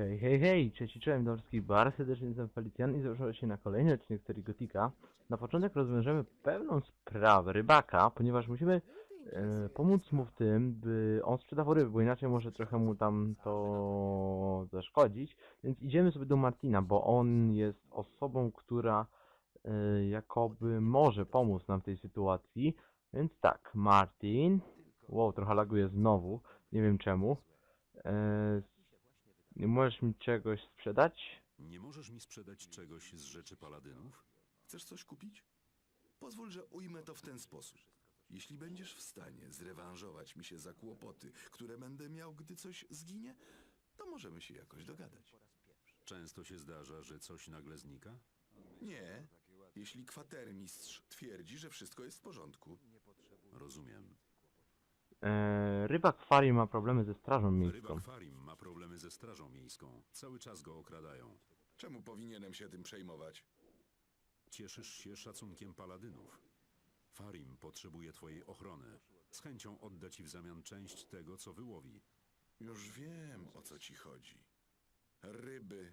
Hej, hej, hej, cześć, cześć, Dorski Bar, serdecznie jestem Felicjan i zapraszam się na kolejny odcinek serii Gotika. Na początek rozwiążemy pewną sprawę rybaka, ponieważ musimy e, pomóc mu w tym, by on sprzedawał ryby, bo inaczej może trochę mu tam to zaszkodzić. Więc idziemy sobie do Martina, bo on jest osobą, która e, jakoby może pomóc nam w tej sytuacji. Więc tak, Martin. Wow, trochę laguje znowu, nie wiem czemu. E, nie możesz mi czegoś sprzedać? Nie możesz mi sprzedać czegoś z rzeczy paladynów? Chcesz coś kupić? Pozwól, że ujmę to w ten sposób. Jeśli będziesz w stanie zrewanżować mi się za kłopoty, które będę miał, gdy coś zginie, to możemy się jakoś dogadać. Często się zdarza, że coś nagle znika? Nie, jeśli kwatermistrz twierdzi, że wszystko jest w porządku. Rozumiem. E, rybak Fari ma problemy ze strażą miejską. Rybak Farim ma problemy ze strażą miejską. Cały czas go okradają. Czemu powinienem się tym przejmować? Cieszysz się szacunkiem paladynów. Farim potrzebuje twojej ochrony. Z chęcią odda ci w zamian część tego, co wyłowi. Już wiem, o co ci chodzi. Ryby.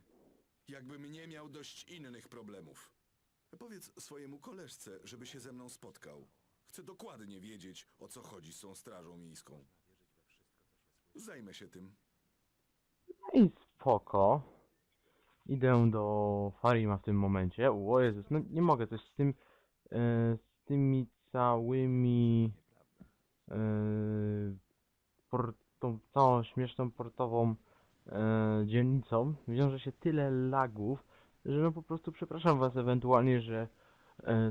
Jakbym nie miał dość innych problemów. Powiedz swojemu koleżce, żeby się ze mną spotkał. Chcę dokładnie wiedzieć, o co chodzi z tą strażą miejską. Zajmę się tym. No i spoko. Idę do Farima w tym momencie. O Jezus, no nie mogę coś z tym, e, z tymi całymi, e, całą śmieszną portową e, dzielnicą. Wiąże się tyle lagów, że no po prostu przepraszam was ewentualnie, że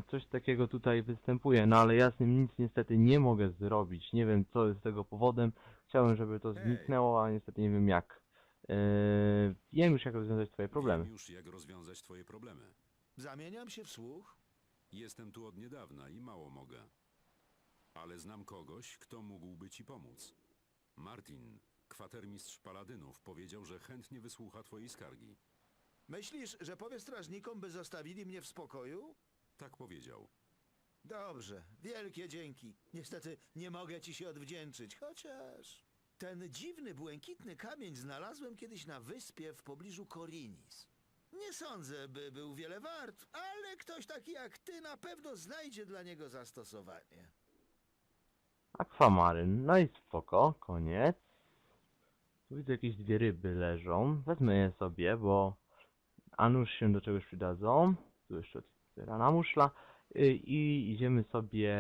coś takiego tutaj występuje, no ale ja z tym nic niestety nie mogę zrobić. Nie wiem co jest tego powodem. Chciałem, żeby to zniknęło, a niestety nie wiem jak. Eee, wiem już jak rozwiązać twoje problemy. Wiem już, jak rozwiązać twoje problemy. Zamieniam się w słuch. Jestem tu od niedawna i mało mogę. Ale znam kogoś, kto mógłby ci pomóc. Martin, kwatermistrz paladynów, powiedział, że chętnie wysłucha twojej skargi. Myślisz, że powie strażnikom, by zostawili mnie w spokoju? Tak powiedział. Dobrze, wielkie dzięki. Niestety nie mogę ci się odwdzięczyć, chociaż... Ten dziwny, błękitny kamień znalazłem kiedyś na wyspie w pobliżu Korinis. Nie sądzę, by był wiele wart, ale ktoś taki jak ty na pewno znajdzie dla niego zastosowanie. Akwamaryn, no i spoko, koniec. Tu widzę jakieś dwie ryby leżą. Wezmę je sobie, bo a nuż się do czegoś przydadzą. Tu jeszcze rana muszla. Y, I idziemy sobie...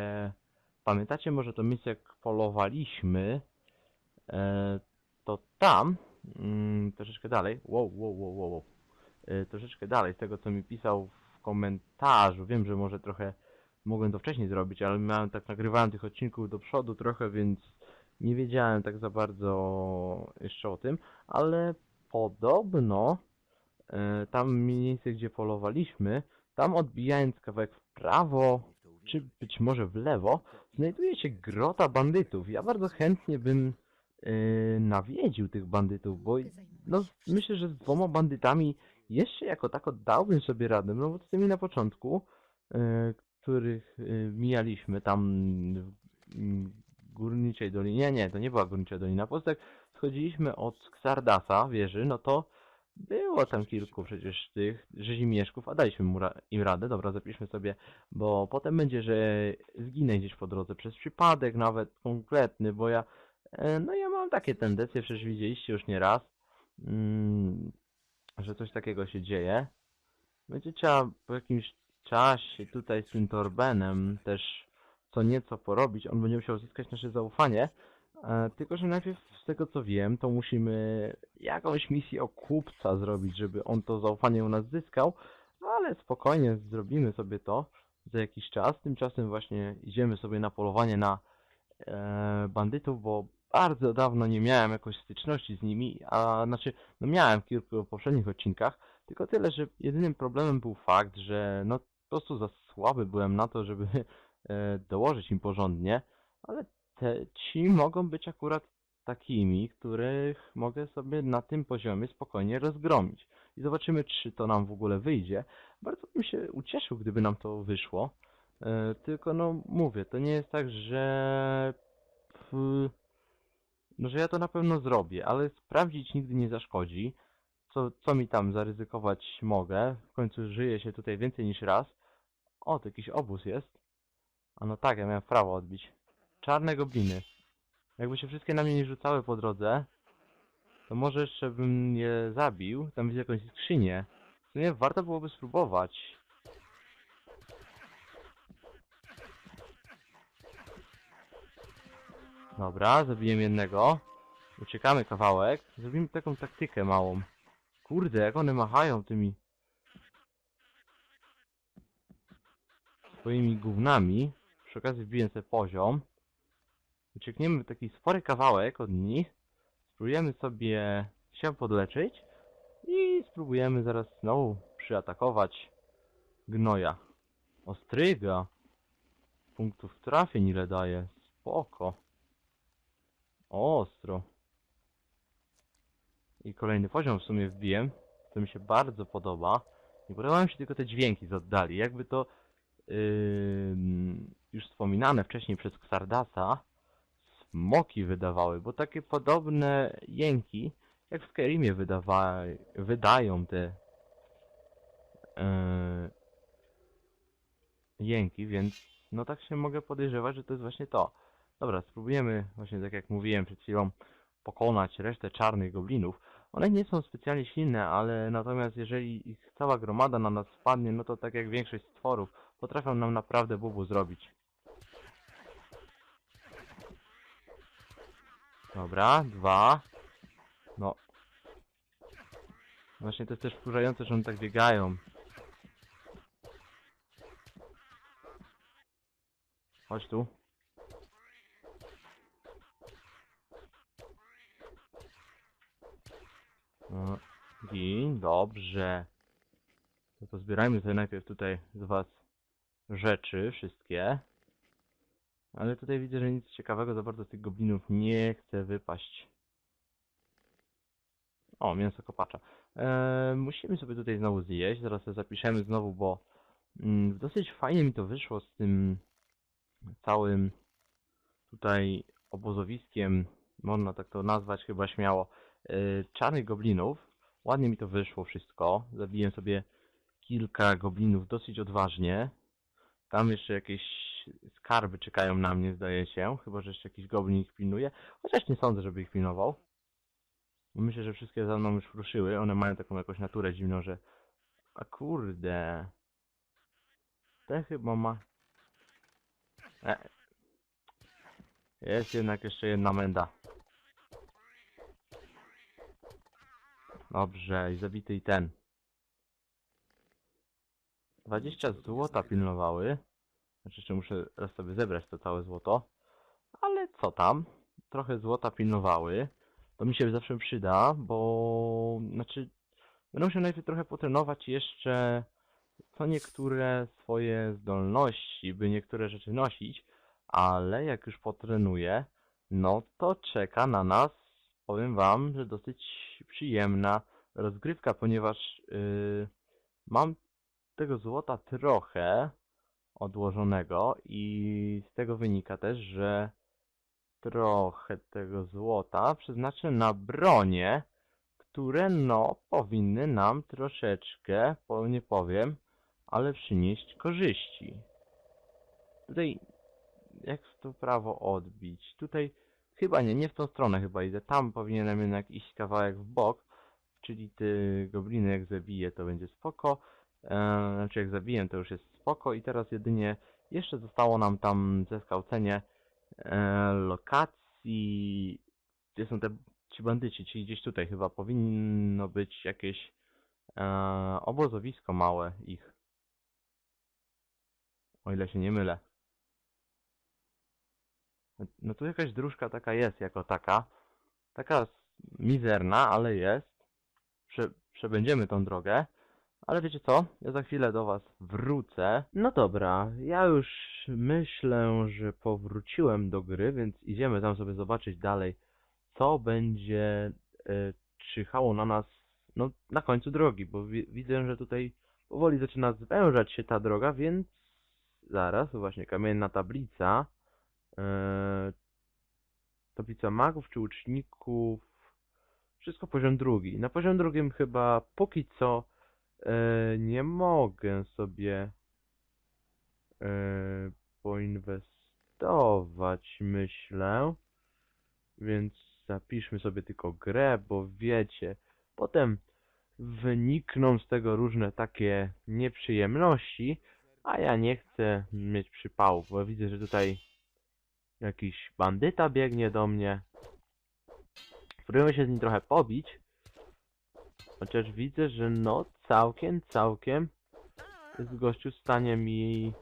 Pamiętacie może to miejsce jak polowaliśmy? E, to tam, mm, troszeczkę dalej, wow, wow, wow, wow. E, troszeczkę dalej, z tego co mi pisał w komentarzu, wiem, że może trochę mogłem to wcześniej zrobić, ale miałem tak, nagrywałem tych odcinków do przodu trochę, więc nie wiedziałem tak za bardzo jeszcze o tym, ale podobno e, tam miejsce, gdzie polowaliśmy, tam odbijając kawałek w prawo, czy być może w lewo, znajduje się grota bandytów. Ja bardzo chętnie bym yy, nawiedził tych bandytów, bo no, myślę, że z dwoma bandytami jeszcze jako tako dałbym sobie radę, no bo z tymi na początku, yy, których yy, mijaliśmy tam w Górniczej Dolinie, nie, nie, to nie była Górnicza Dolina, po prostu jak schodziliśmy od Xardasa, wieży, no to było tam kilku przecież tych rzezimieszków, a daliśmy mu ra im radę, dobra, zapiszmy sobie, bo potem będzie, że zginę gdzieś po drodze przez przypadek nawet konkretny, bo ja E, No ja mam takie tendencje, przecież widzieliście już nie raz, mm, że coś takiego się dzieje. Będzie trzeba po jakimś czasie tutaj z tym Torbenem też co nieco porobić. On będzie musiał zyskać nasze zaufanie. E, tylko, że najpierw z tego co wiem, to musimy jakąś misję o kupca zrobić, żeby on to zaufanie u nas zyskał. No ale spokojnie, zrobimy sobie to za jakiś czas. Tymczasem właśnie idziemy sobie na polowanie na e, bandytów, bo bardzo dawno nie miałem jakoś styczności z nimi, a znaczy, no miałem w kilku poprzednich odcinkach, tylko tyle, że jedynym problemem był fakt, że no po prostu za słaby byłem na to, żeby e, dołożyć im porządnie, ale te, ci mogą być akurat takimi, których mogę sobie na tym poziomie spokojnie rozgromić. I zobaczymy, czy to nam w ogóle wyjdzie. Bardzo bym się ucieszył, gdyby nam to wyszło. E, tylko no mówię, to nie jest tak, że no, że ja to na pewno zrobię, ale sprawdzić nigdy nie zaszkodzi. co, co mi tam zaryzykować mogę. W końcu żyje się tutaj więcej niż raz. O, to jakiś obóz jest. A no tak, ja miałem prawo odbić. Czarne gobliny. Jakby się wszystkie na mnie nie rzucały po drodze, to może jeszcze bym je zabił. Tam widzę jakąś skrzynię. W sumie warto byłoby spróbować. Dobra, zabiłem jednego. Uciekamy kawałek. Zrobimy taką taktykę małą. Kurde, jak one machają tymi swoimi gównami. Przy okazji wbiję sobie poziom. Uciekniemy taki spory kawałek od nich. Spróbujemy sobie się podleczyć. I spróbujemy zaraz znowu przyatakować gnoja. Ostryga. Punktów trafień ile daje. Spoko. Ostro. I kolejny poziom w sumie wbiłem. To mi się bardzo podoba. Nie podobają mi się tylko te dźwięki z oddali. Jakby to ym, już wspominane wcześniej przez Xardasa smoki wydawały, bo takie podobne jęki jak w Skyrimie wydawa wydają te yy, jęki, więc no tak się mogę podejrzewać, że to jest właśnie to. Dobra, spróbujemy właśnie tak jak mówiłem przed chwilą pokonać resztę czarnych goblinów. One nie są specjalnie silne, ale natomiast jeżeli ich cała gromada na nas wpadnie, no to tak jak większość stworów, potrafią nam naprawdę bubu zrobić. Dobra, dwa. No. Właśnie to jest też wkurzające, że one tak biegają. Chodź tu. No, dobrze. To zbierajmy sobie najpierw tutaj z was rzeczy, wszystkie. Ale tutaj widzę, że nic ciekawego za bardzo z tych goblinów nie chce wypaść. O, mięso kopacza. Eee, musimy sobie tutaj znowu zjeść, zaraz sobie zapiszemy znowu, bo mm, dosyć fajnie mi to wyszło z tym całym tutaj obozowiskiem, można tak to nazwać chyba śmiało, e, czarnych goblinów. Ładnie mi to wyszło wszystko. Zabiłem sobie kilka goblinów dosyć odważnie. Tam jeszcze jakieś skarby czekają na mnie, zdaje się. Chyba, że jeszcze jakiś goblin ich pilnuje. Chociaż nie sądzę, żeby ich pilnował. Myślę, że wszystkie za mną już ruszyły. One mają taką jakąś naturę dziwną, że... A kurde... Ten chyba ma... E. Jest jednak jeszcze jedna menda. Dobrze, i zabity i ten. 20 złota pilnowały. Znaczy jeszcze muszę raz sobie zebrać to całe złoto. Ale co tam? Trochę złota pilnowały. To mi się zawsze przyda, bo... Znaczy... Będę musiał najpierw trochę potrenować jeszcze co niektóre swoje zdolności, by niektóre rzeczy nosić, ale jak już potrenuję, no to czeka na nas, powiem wam, że dosyć przyjemna rozgrywka, ponieważ yy, mam tego złota trochę odłożonego i z tego wynika też, że trochę tego złota przeznaczę na bronie, które no powinny nam troszeczkę, po nie powiem, ale przynieść korzyści. Tutaj jak to prawo odbić? Tutaj chyba nie, nie w tą stronę chyba idę. Tam powinienem jednak iść kawałek w bok, czyli te gobliny jak zabiję to będzie spoko. Eee, znaczy jak zabiję to już jest spoko i teraz jedynie jeszcze zostało nam tam zeskałcenie e, lokacji, gdzie są te ci bandyci, czyli gdzieś tutaj chyba powinno być jakieś e, obozowisko małe ich. O ile się nie mylę. No- tu jakaś dróżka taka jest jako taka. Taka mizerna, ale jest. Prze przebędziemy tą drogę. Ale wiecie co? Ja za chwilę do was wrócę. No dobra, ja już myślę, że powróciłem do gry, więc idziemy tam sobie zobaczyć dalej, co będzie e, czyhało na nas no, na końcu drogi, bo wi widzę, że tutaj powoli zaczyna zwężać się ta droga, więc zaraz, właśnie kamienna tablica. E, tablica magów czy łuczników Wszystko poziom drugi. Na poziom drugim chyba póki co e, nie mogę sobie e, poinwestować, myślę. Więc zapiszmy sobie tylko grę, bo wiecie, potem wynikną z tego różne takie nieprzyjemności, a ja nie chcę mieć przypałów, bo widzę, że tutaj jakiś bandyta biegnie do mnie. Spróbujemy się z nim trochę pobić. Chociaż widzę, że no całkiem, całkiem jest gościu w stanie mi yy,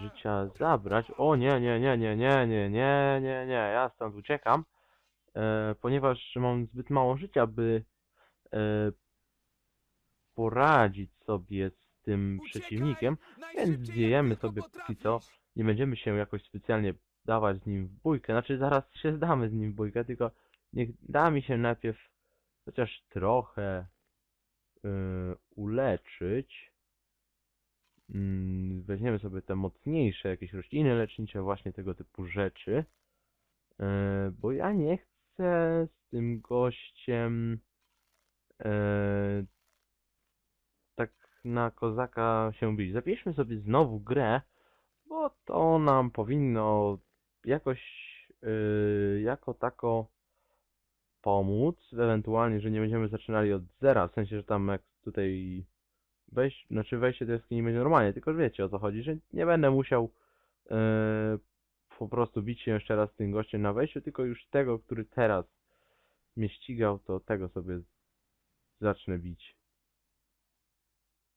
życia zabrać. O nie, nie, nie, nie, nie, nie, nie, nie, nie, ja stąd uciekam. E, ponieważ mam zbyt mało życia, by e, poradzić sobie z tym przeciwnikiem, więc zjejemy sobie póki co. Nie będziemy się jakoś specjalnie dawać z nim w bójkę. Znaczy zaraz się zdamy z nim w bójkę, tylko niech da mi się najpierw chociaż trochę yy, uleczyć. Mm, weźmiemy sobie te mocniejsze jakieś rośliny lecznicze, właśnie tego typu rzeczy. Yy, bo ja nie chcę z tym gościem yy, tak na kozaka się bić. Zapiszmy sobie znowu grę, bo to nam powinno jakoś yy, jako tako pomóc, ewentualnie, że nie będziemy zaczynali od zera, w sensie, że tam jak tutaj wejść, znaczy wejście do jaskini będzie normalnie, tylko że wiecie o co chodzi, że nie będę musiał yy, po prostu bić się jeszcze raz z tym gościem na wejściu, tylko już tego, który teraz mnie ścigał, to tego sobie zacznę bić.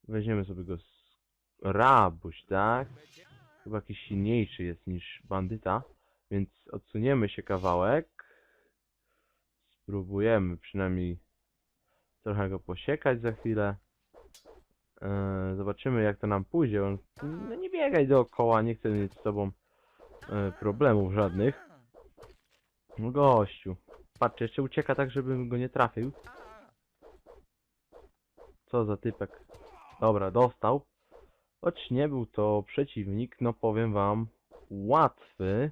Weźmiemy sobie go z rabuś, tak? Chyba jakiś silniejszy jest niż bandyta, więc odsuniemy się kawałek. Spróbujemy przynajmniej trochę go posiekać za chwilę. Eee, zobaczymy jak to nam pójdzie. On, no nie biegaj dookoła, nie chcę mieć z tobą e, problemów żadnych. Gościu. Patrzcie, jeszcze ucieka tak, żebym go nie trafił. Co za typek. Dobra, dostał. Choć nie był to przeciwnik, no powiem wam, łatwy.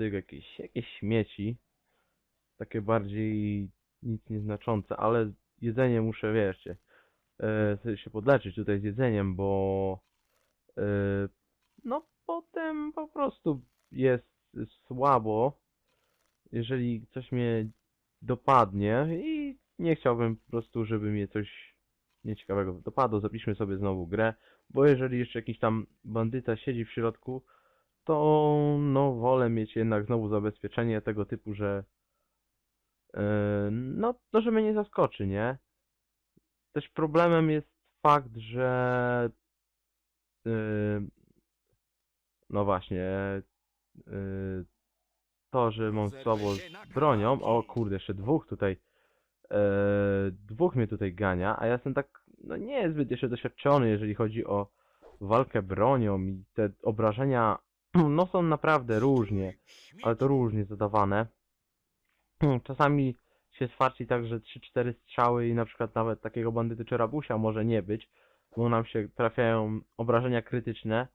Jego jakieś, jakieś śmieci. Takie bardziej nic nieznaczące, ale jedzenie muszę, wiecie, sobie się podleczyć tutaj z jedzeniem, bo e, no potem po prostu jest słabo, jeżeli coś mnie dopadnie i nie chciałbym po prostu, żeby mnie coś nieciekawego dopadło. Zapiszmy sobie znowu grę, bo jeżeli jeszcze jakiś tam bandyta siedzi w środku, to no wolę mieć jednak znowu zabezpieczenie tego typu, że yy, no, no, że mnie nie zaskoczy, nie? Też problemem jest fakt, że yy, no właśnie yy, to, że mam słabo z bronią, o kurde, jeszcze dwóch tutaj e, dwóch mnie tutaj gania, a ja jestem tak, no nie zbyt jeszcze doświadczony, jeżeli chodzi o walkę bronią i te obrażenia, no są naprawdę różnie, ale to różnie zadawane. Czasami się sfarci tak, że 3-4 strzały i na przykład nawet takiego bandyty czy rabusia może nie być, bo nam się trafiają obrażenia krytyczne,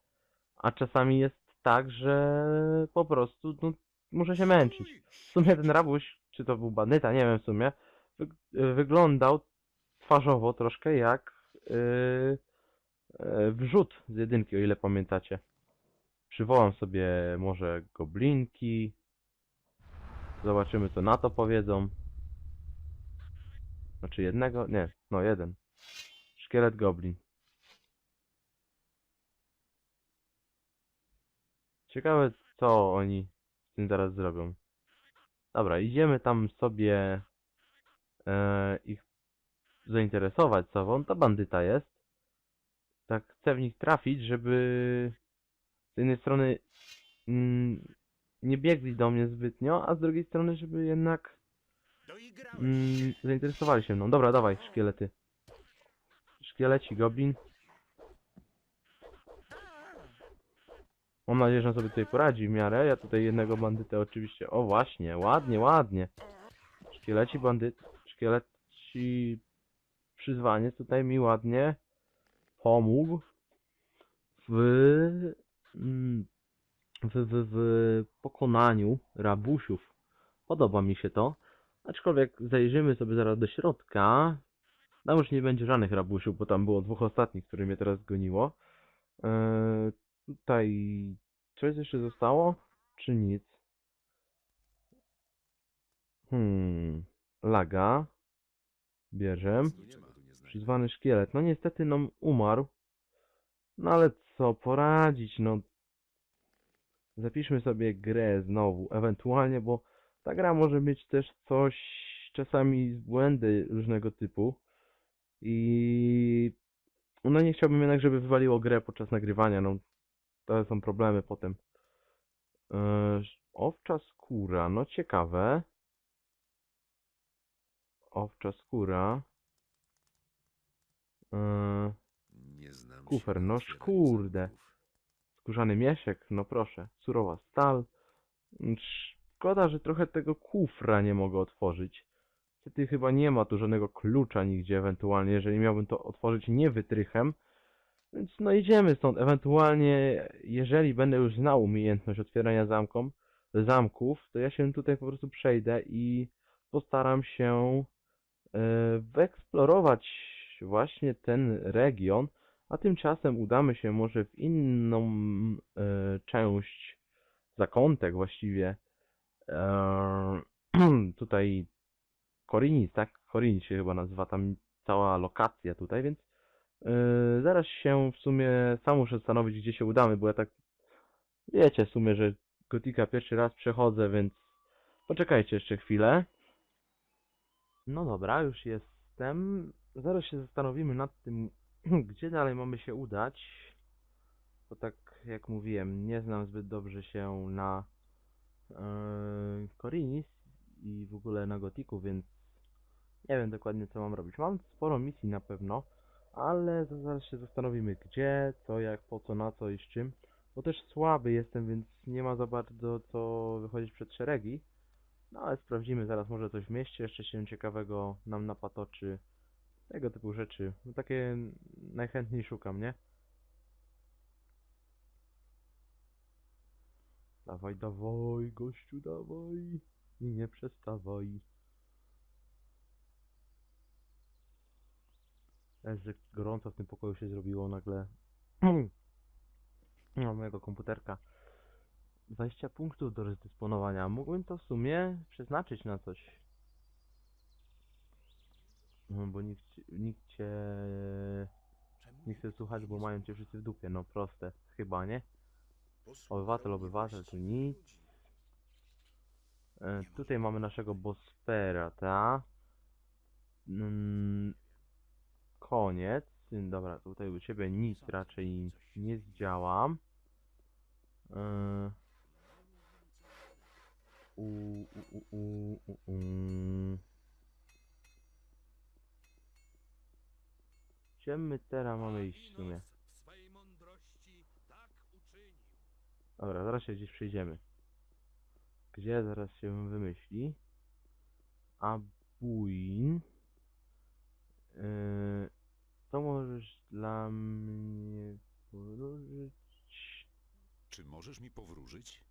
a czasami jest tak, że po prostu no, muszę się męczyć. W sumie ten rabuś, czy to był bandyta, nie wiem w sumie, wy, wyglądał twarzowo troszkę jak yy, yy, wrzut z jedynki, o ile pamiętacie. Przywołam sobie może goblinki. Zobaczymy co na to powiedzą. Znaczy jednego? Nie, no jeden. Szkielet goblin. Ciekawe co oni z tym zaraz zrobią. Dobra, idziemy tam sobie e, ich zainteresować sobą. To bandyta jest. Tak chcę w nich trafić, żeby z jednej strony mm, nie biegli do mnie zbytnio, a z drugiej strony, żeby jednak mm, zainteresowali się mną. Dobra, dawaj, szkielety. Szkieleci, goblin. Mam nadzieję, że on sobie tutaj poradzi w miarę. Ja tutaj jednego bandytę oczywiście. O właśnie, ładnie, ładnie. Szkieleci bandyt, szkieleci przyzwaniec tutaj mi ładnie pomógł w w, w, w pokonaniu rabusiów. Podoba mi się to. Aczkolwiek zajrzymy sobie zaraz do środka. Tam już nie będzie żadnych rabusiów, bo tam było dwóch ostatnich, które mnie teraz goniło. Eee, tutaj coś jeszcze zostało? Czy nic? Hmm. Laga. Bierzem. Przyzwany szkielet. No niestety nam umarł. No ale co poradzić, no. Zapiszmy sobie grę znowu, ewentualnie, bo ta gra może mieć też coś, czasami błędy różnego typu. I no nie chciałbym jednak, żeby wywaliło grę podczas nagrywania, no. To są problemy potem. Eee, owcza skóra, no ciekawe. Owcza skóra. Się Kufer, no otwieraniu kurde. Skórzany mieszek, no proszę. Surowa stal. Mm, Szkoda, że trochę tego kufra nie mogę otworzyć. Niestety chyba nie ma tu żadnego klucza nigdzie ewentualnie, jeżeli miałbym to otworzyć nie wytrychem. Więc no idziemy stąd. Ewentualnie, jeżeli będę już znał umiejętność otwierania zamkom, zamków, to ja się tutaj po prostu przejdę i postaram się e, wyeksplorować właśnie ten region, a tymczasem udamy się może w inną e, część, zakątek właściwie. E, tutaj Korinis, tak? Korinis się chyba nazywa tam cała lokacja tutaj, więc e, zaraz się w sumie sam muszę zastanowić, gdzie się udamy, bo ja tak wiecie w sumie, że Gotika pierwszy raz przechodzę, więc poczekajcie jeszcze chwilę. No dobra, już jestem. Zaraz się zastanowimy nad tym, gdzie dalej mamy się udać. Bo tak jak mówiłem, nie znam zbyt dobrze się na e, Korinis i w ogóle na Gotiku, więc nie wiem dokładnie co mam robić. Mam sporo misji na pewno, ale za- zaraz się zastanowimy gdzie, co, jak, po co, na co i z czym. Bo też słaby jestem, więc nie ma za bardzo co wychodzić przed szeregi. No ale sprawdzimy zaraz, może coś w mieście jeszcze się ciekawego nam napatoczy. Tego typu rzeczy. No takie najchętniej szukam, nie? Dawaj, dawaj, gościu, dawaj. I nie przestawaj. Jest, że gorąco w tym pokoju się zrobiło nagle. No, mojego komputerka. 20 punktów do rozdysponowania. Mógłbym to w sumie przeznaczyć na coś. No, bo nikt, nikt cię nie chce słuchać, bo mają cię wszyscy w dupie. No proste, chyba, nie? Obywatel, obywatel, tu nic. E, tutaj mamy naszego Bospera, ta. Mm, koniec. Dobra, tutaj u ciebie nic raczej nie zdziałam. E, u, u, u, u, u, u. Gdzie my teraz mamy iść w sumie? Dobra, zaraz się gdzieś przejdziemy. Gdzie zaraz się wymyśli? Abuin. Yy, co możesz dla mnie powrócić? Czy możesz mi powróżyć?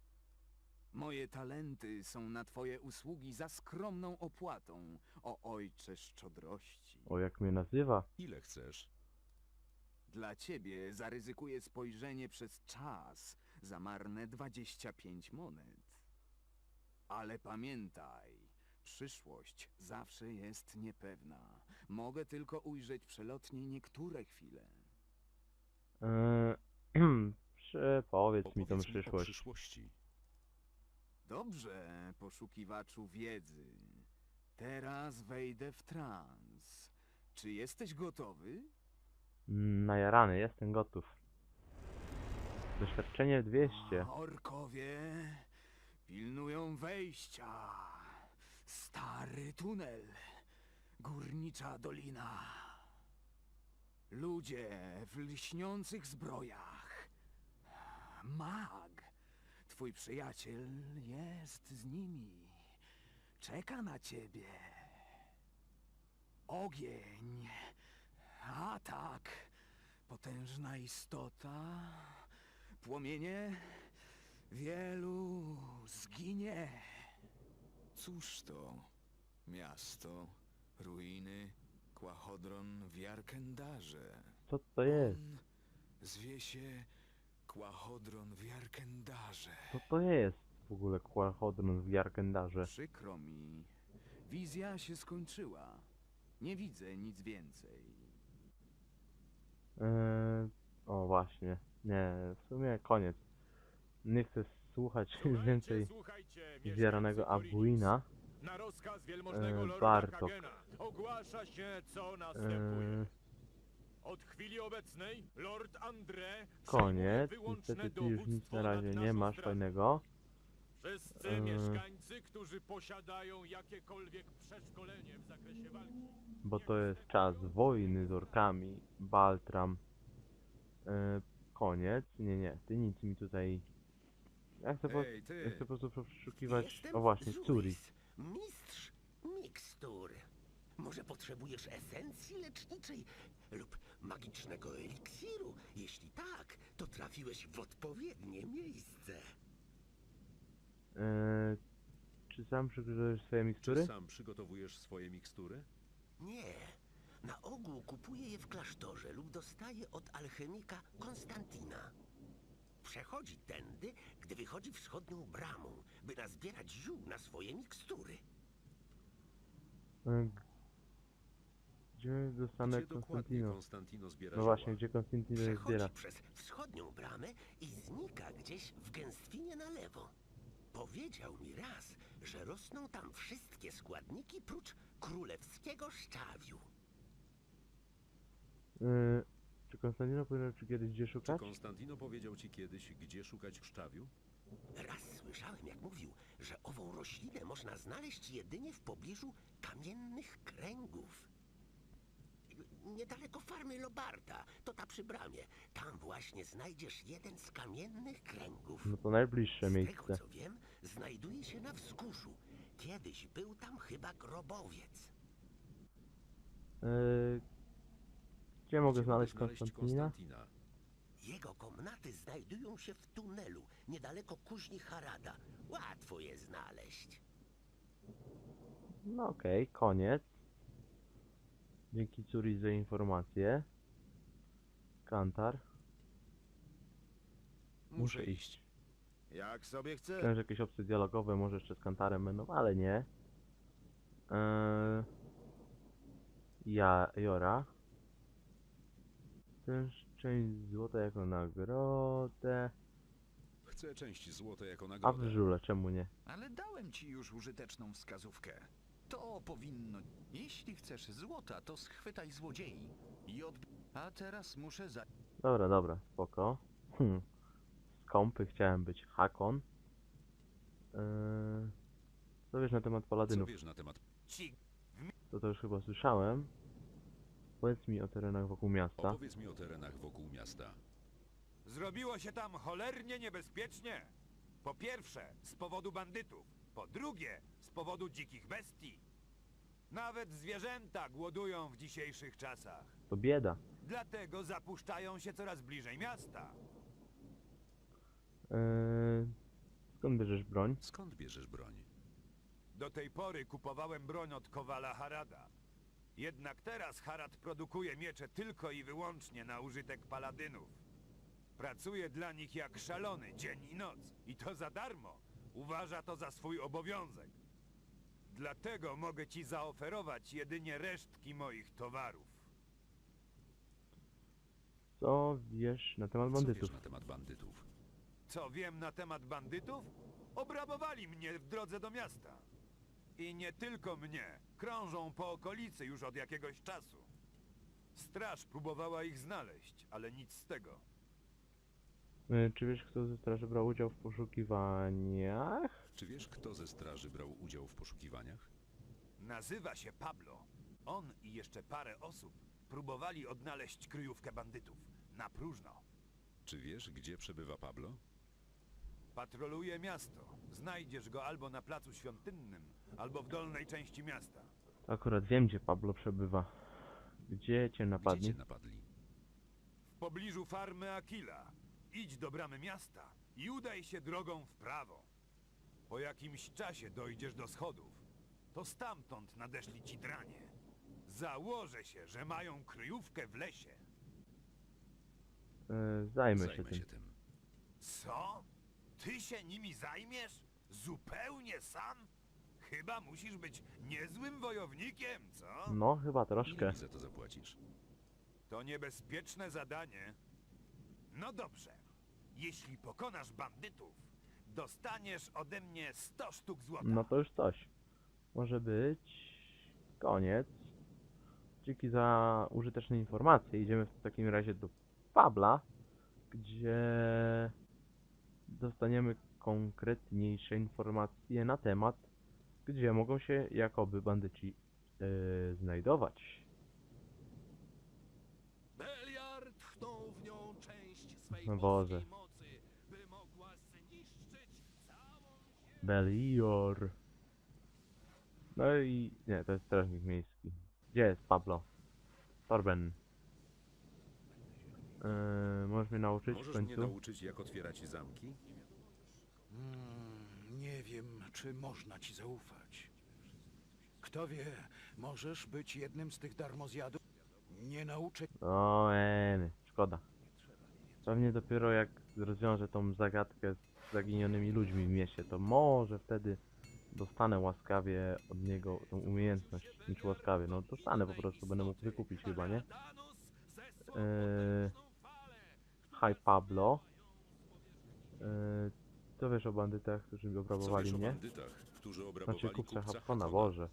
Moje talenty są na twoje usługi za skromną opłatą, o ojcze szczodrości. O, jak mnie nazywa? Ile chcesz? Dla ciebie zaryzykuję spojrzenie przez czas za marne 25 monet. Ale pamiętaj, przyszłość zawsze jest niepewna. Mogę tylko ujrzeć przelotnie niektóre chwile. Yy, przepowiedz mi tą Opowiedz o przyszłość. przyszłości. Dobrze, poszukiwaczu wiedzy. Teraz wejdę w trans. Czy jesteś gotowy? Mm, Najarany, jestem gotów. Doświadczenie 200. Orkowie pilnują wejścia. Stary tunel. Górnicza dolina. Ludzie w lśniących zbrojach. Mag. Twój przyjaciel jest z nimi. Czeka na ciebie. Ogień. Atak. Potężna istota. Płomienie Wielu zginie. Cóż to? Miasto, ruiny, Kłachodron w Jarkendarze. Co to jest? On zwie się Kłachodron w Jarkendarze. Co to jest w ogóle Kwarchodron w Jarkendarze? Przykro mi. Wizja się skończyła. Nie widzę nic więcej. Eee, o właśnie. Nie, w sumie koniec. Nie chcę słuchać więcej słuchajcie, zjaranego. Abuina. Na rozkaz wielmożnego E, lorda Bartok. Ogłasza się, co następuje. Eee, Od chwili obecnej Lord André koniec. Niestety ty już nic na razie nie masz fajnego. Wszyscy Eee. mieszkańcy, którzy posiadają jakiekolwiek przeszkolenie w zakresie walki, Bo to jest czas wojny z orkami. Baltram. Eee, koniec. Nie, nie. Ty nic mi tutaj... Ja chcę, po... Ej, ty! ja chcę po prostu przeszukiwać... O właśnie, Curi. Mistrz mikstur. Może potrzebujesz esencji leczniczej lub magicznego eliksiru? Jeśli tak, to trafiłeś w odpowiednie miejsce. Eee, czy sam przygotowujesz swoje Czy mikstury? sam przygotowujesz swoje mikstury? Nie. Na ogół kupuję je w klasztorze lub dostaję od alchemika Konstantina. Przechodzi tędy, gdy wychodzi wschodnią bramą, by nazbierać ziół na swoje mikstury. Eee, Gdzie dostanę Gdzie dokładnie Konstantino? Konstantino zbiera No zioła? właśnie, gdzie Konstantino je Przechodzi zbiera? przez wschodnią bramę i znika gdzieś w gęstwinie na lewo. Powiedział mi raz, że rosną tam wszystkie składniki prócz królewskiego szczawiu. Eee, czy Konstantino powiedział ci kiedyś gdzie Czy szukać? Konstantino powiedział ci kiedyś, gdzie szukać szczawiu? Raz słyszałem, jak mówił, że ową roślinę można znaleźć jedynie w pobliżu kamiennych kręgów. Niedaleko farmy Lobarta, to ta przy bramie. Tam właśnie znajdziesz jeden z kamiennych kręgów. No to najbliższe Z miejsce. tego co wiem, znajduje się na wzgórzu. Kiedyś był tam chyba grobowiec. Eee, gdzie mogę Gdzie znaleźć? Konstantina? Jego komnaty znajdują się w tunelu, niedaleko kuźni Harada. Łatwo je znaleźć. No okej, koniec. Dzięki Curi za informację. Kantar. Muszę iść. Jak sobie chcesz. Myślałem, że jakieś opcje dialogowe może jeszcze z Kantarem będą, ale nie. Eee, ja, Jora. Też część złota jako nagrodę. Chcę część złota jako A w nagrodę. żule, czemu nie? Ale dałem ci już użyteczną wskazówkę. To powinno. Jeśli chcesz złota, to schwytaj złodziei i od. A teraz muszę za. Dobra, dobra, spoko. Hm. Skąpy chciałem być Hakon. Eee, co wiesz na temat Co paladynów? wiesz na temat... To to już chyba słyszałem. Powiedz mi o terenach wokół miasta. Opowiedz mi o terenach wokół miasta. Zrobiło się tam cholernie niebezpiecznie. Po pierwsze, z powodu bandytów. Po drugie, powodu dzikich bestii. Nawet zwierzęta głodują w dzisiejszych czasach. To bieda. Dlatego zapuszczają się coraz bliżej miasta. Eee, skąd bierzesz broń? Skąd bierzesz broń? Do tej pory kupowałem broń od Kowala Harada. Jednak teraz Harad produkuje miecze tylko i wyłącznie na użytek paladynów. Pracuje dla nich jak szalony dzień i noc. I to za darmo. Uważa to za swój obowiązek. Dlatego mogę ci zaoferować jedynie resztki moich towarów. Co wiesz na temat Co wiesz bandytów? na temat bandytów? Co wiem na temat bandytów? Obrabowali mnie w drodze do miasta. I nie tylko mnie. Krążą po okolicy już od jakiegoś czasu. Straż próbowała ich znaleźć, ale nic z tego. Eee, czy wiesz kto ze straży brał udział w poszukiwaniach? Czy wiesz, kto ze straży brał udział w poszukiwaniach? Nazywa się Pablo. On i jeszcze parę osób próbowali odnaleźć kryjówkę bandytów. Na próżno. Czy wiesz, gdzie przebywa Pablo? Patroluje miasto. Znajdziesz go albo na placu świątynnym, albo w dolnej części miasta. Akurat wiem gdzie Pablo przebywa. Gdzie cię Gdzie napadli? cię napadli? W pobliżu farmy Akila. Idź do bramy miasta i udaj się drogą w prawo. Po jakimś czasie dojdziesz do schodów. To stamtąd nadeszli ci dranie. Założę się, że mają kryjówkę w lesie. Yy, zajmę, się tym. się tym. Co? Ty się nimi zajmiesz? Zupełnie sam? Chyba musisz być niezłym wojownikiem, co? No, chyba Ile troszkę. mi za to zapłacisz? To niebezpieczne zadanie. No dobrze. Jeśli pokonasz bandytów, dostaniesz ode mnie 100 sztuk złota. No to już coś. Może być koniec. Dzięki za użyteczne informacje. Idziemy w takim razie do Pabla, gdzie dostaniemy konkretniejsze informacje na temat, gdzie mogą się jakoby bandyci yy, znajdować. Beliard tchnął w nią część swej No Boże. boskiej mocy, by mogła zniszczyć całą Belior. No i... nie, to jest strażnik miejski. Gdzie jest Pablo? Torben. Yy, możesz mnie nauczyć w Możesz mnie końcu? nauczyć, jak otwierać zamki? Mm, nie wiem, czy można ci zaufać. Kto wie, możesz być jednym z tych darmozjadów. Nie nauczę O, eny, szkoda. Pewnie dopiero jak rozwiążę tą zagadkę z zaginionymi ludźmi w mieście, to może wtedy dostanę łaskawie od niego tą umiejętność. Niż łaskawie, no dostanę po prostu, będę mógł wykupić chyba, nie? Eee, hi Pablo. Eee, co wiesz o bandytach, którzy obrabowali mnie? bandytach, którzy obrabowali Znaczy kupca kupca Hapsona? Boże.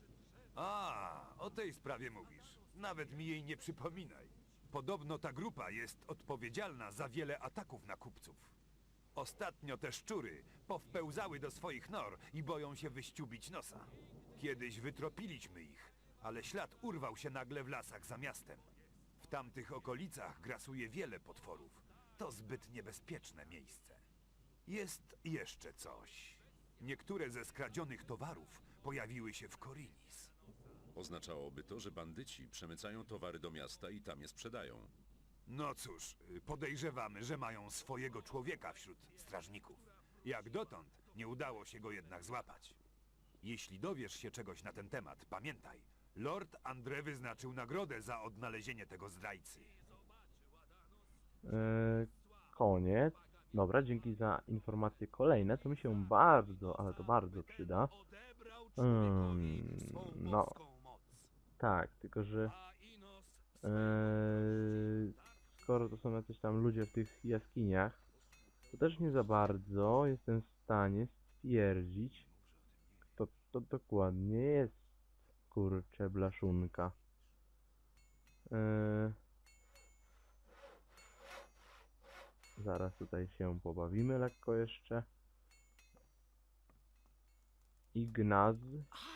A, o tej sprawie mówisz. Nawet mi jej nie przypominaj. Podobno ta grupa jest odpowiedzialna za wiele ataków na kupców. Ostatnio te szczury powpełzały do swoich nor i boją się wyściubić nosa. Kiedyś wytropiliśmy ich, ale ślad urwał się nagle w lasach za miastem. W tamtych okolicach grasuje wiele potworów. To zbyt niebezpieczne miejsce. Jest jeszcze coś. Niektóre ze skradzionych towarów pojawiły się w Korinis. Oznaczałoby to, że bandyci przemycają towary do miasta i tam je sprzedają. No cóż, podejrzewamy, że mają swojego człowieka wśród strażników. Jak dotąd nie udało się go jednak złapać. Jeśli dowiesz się czegoś na ten temat, pamiętaj, Lord Andre wyznaczył nagrodę za odnalezienie tego zdrajcy. Eee, koniec. Dobra, dzięki za informacje kolejne. To mi się bardzo, ale to bardzo przyda. Mm, swą no. Tak, tylko że eee, skoro to są jacyś tam ludzie w tych jaskiniach, to też nie za bardzo jestem w stanie stwierdzić, kto to dokładnie jest. Kurczę, blaszunka. Eee, zaraz tutaj się pobawimy lekko jeszcze. Ignaz,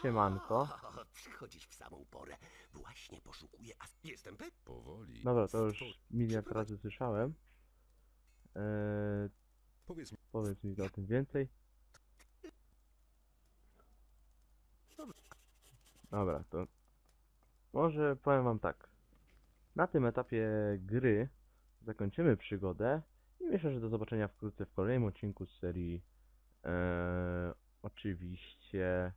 siemanko. O, przychodzisz w samą porę. Właśnie poszukuję as... Jestem pewien. Powoli. Dobra, to już miliard razy słyszałem. Eee, Powiedz mi, powiedz mi o tym więcej. Dobra, to może powiem wam tak. Na tym etapie gry zakończymy przygodę i myślę, że do zobaczenia wkrótce w kolejnym odcinku z serii eee, oczywiście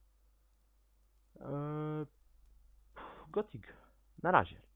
eee, Gothic. Na razie.